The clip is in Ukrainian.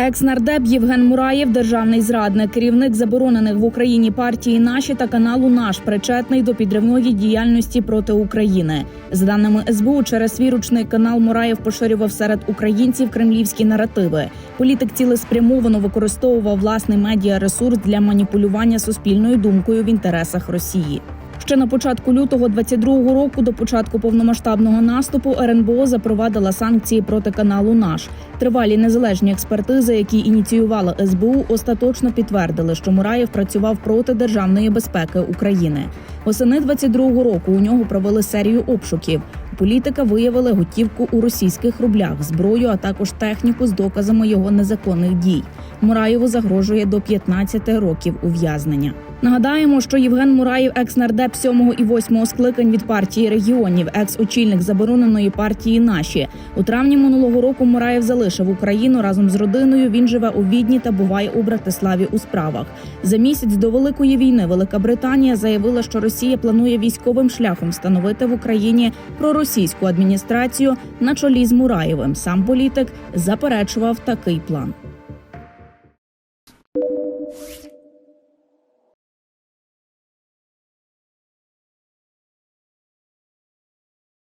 Екс-нардеп Євген Мураєв, державний зрадник, керівник заборонених в Україні партії наші та каналу Наш причетний до підривної діяльності проти України. За даними СБУ, через свій ручний канал Мураєв поширював серед українців кремлівські наративи. Політик цілеспрямовано використовував власний медіаресурс для маніпулювання суспільною думкою в інтересах Росії. Ще на початку лютого 22-го року, до початку повномасштабного наступу, РНБО запровадила санкції проти каналу Наш. Тривалі незалежні експертизи, які ініціювала СБУ, остаточно підтвердили, що Мураєв працював проти державної безпеки України. Восени 22-го року у нього провели серію обшуків. Політика виявили готівку у російських рублях, зброю, а також техніку з доказами його незаконних дій. Мураєву загрожує до 15 років ув'язнення. Нагадаємо, що Євген Мураєв, екс-нардеп 7 і 8 скликань від партії регіонів, екс-очільник забороненої партії Наші у травні минулого року Мураєв залишив Україну разом з родиною. Він живе у Відні та буває у Братиславі у справах. За місяць до великої війни Велика Британія заявила, що Росія планує військовим шляхом встановити в Україні проросійську адміністрацію на чолі з Мураєвим. Сам політик заперечував такий план. Oh,